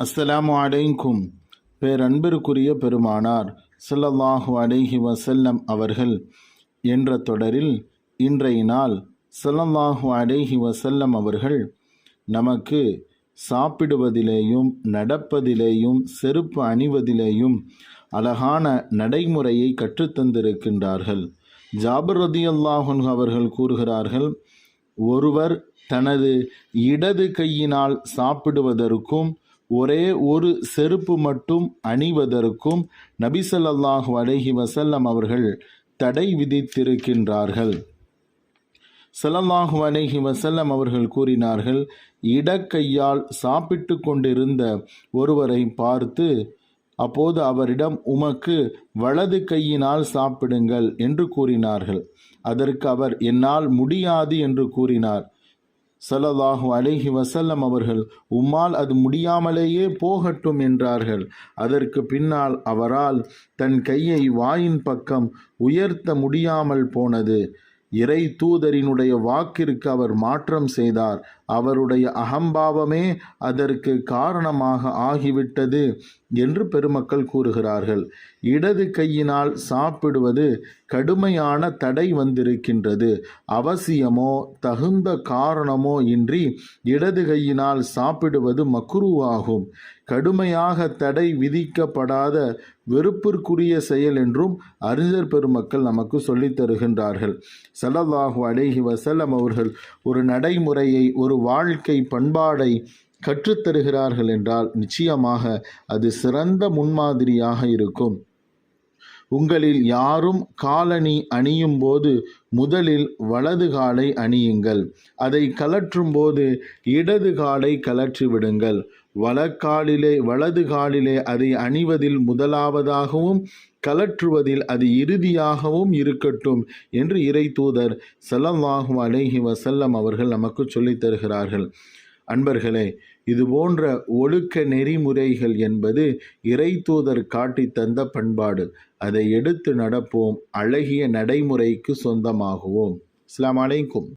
அஸ்ஸலாமு அலைக்கும். பேரன்பிற்குரிய பெருமானார் சல்லல்லாஹு அலைஹி வசல்லம் அவர்கள் என்ற தொடரில் இன்றைய நாள் சல்லல்லாஹு அலைஹி வசல்லம் அவர்கள் நமக்கு சாப்பிடுவதிலேயும் நடப்பதிலேயும் செருப்பு அணிவதிலேயும் அழகான நடைமுறையை கற்றுத்தந்திருக்கின்றார்கள் ஜாபர் ரதியல்லாஹுன் அவர்கள் கூறுகிறார்கள் ஒருவர் தனது இடது கையினால் சாப்பிடுவதற்கும் ஒரே ஒரு செருப்பு மட்டும் அணிவதற்கும் நபிசல்லாஹு அலஹி வசல்லம் அவர்கள் தடை விதித்திருக்கின்றார்கள். சலல்லாஹு அலஹி வசல்லம் அவர்கள் கூறினார்கள் இடக்கையால் சாப்பிட்டு கொண்டிருந்த ஒருவரை பார்த்து அப்போது அவரிடம் உமக்கு வலது கையினால் சாப்பிடுங்கள் என்று கூறினார்கள். அதற்கு அவர் என்னால் முடியாது என்று கூறினார். ஸல்லல்லாஹு அலைஹி வசல்லம் அவர்கள் உம்மால் அது முடியாமலேயே போகட்டும் என்றார்கள். அதற்கு பின்னால் அவரால் தன் கையை வாயின் பக்கம் உயர்த்த முடியாமல் போனது. இறை தூதரினுடைய வாக்கிற்கு அவர் மாற்றம் செய்தார். அவருடைய அகம்பாவமே அதற்கு காரணமாக ஆகிவிட்டது என்று பெருமக்கள் கூறுகிறார்கள். இடது கையினால் சாப்பிடுவது கடுமையான தடை வந்திருக்கின்றது. அவசியமோ தகுந்த காரணமோ இன்றி இடது கையினால் சாப்பிடுவது மக்குருவாகும் கடுமையாக தடை விதிக்கப்படாத வெறுப்பிற்குரிய செயல் என்றும் அறிஞர் பெருமக்கள் நமக்கு சொல்லித் தருகின்றார்கள். ஸல்லல்லாஹு அடைகி வசல்லம் அவர்கள் ஒரு நடைமுறையை ஒரு வாழ்க்கை பண்பாடை கற்றுத்தருகிறார்கள் என்றால் நிச்சயமாக அது சிறந்த முன்மாதிரியாக இருக்கும். உங்களில் யாரும் காலணி அணியும் போது முதலில் வலது காலை அணியுங்கள். அதை கலற்றும் போது இடது காலை கலற்றி விடுங்கள். வலக்காலிலே வலது காலிலே அதை அணிவதில் முதலாவதாகவும் கலற்றுவதில் அது இறுதியாகவும் இருக்கட்டும் என்று இறை தூதர் ஸல்லல்லாஹு அலைஹி வசல்லம் அவர்கள் நமக்கு சொல்லித் தருகிறார்கள். அன்பர்களே இது போன்ற ஒழுக்க நெறிமுறைகள் என்பது இறை தூதர் காட்டி தந்த பண்பாடு. அதை எடுத்து நடப்போம் அழகிய நடைமுறைக்கு சொந்தமாகுவோம். அஸ்ஸலாமு அலைக்கும்.